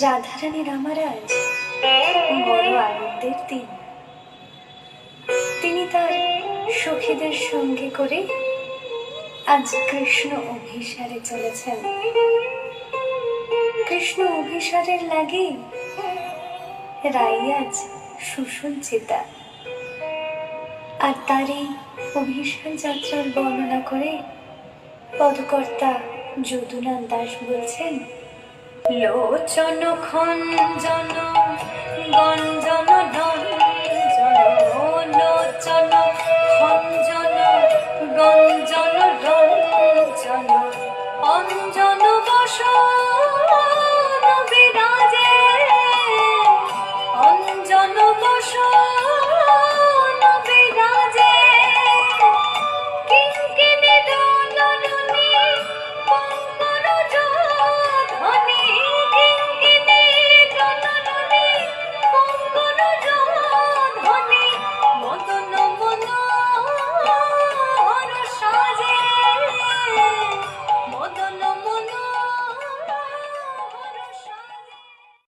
রাধারানীর আমার আজ বড় আনন্দের দিন। তিনি তার সখীদের সঙ্গে করে আজ কৃষ্ণ অভিসারে চলেছেন। কৃষ্ণ অভিসারের লাগে রাই আজ সুসজ্জিতা। আর তার এই অভিসার যাত্রার বর্ণনা করে পদকর্তা যদুনাথ দাস বলছেন লোচন খঞ্জন গঞ্জন রঞ্জন লোচন খঞ্জন গঞ্জন রঞ্জন অঞ্জন বসন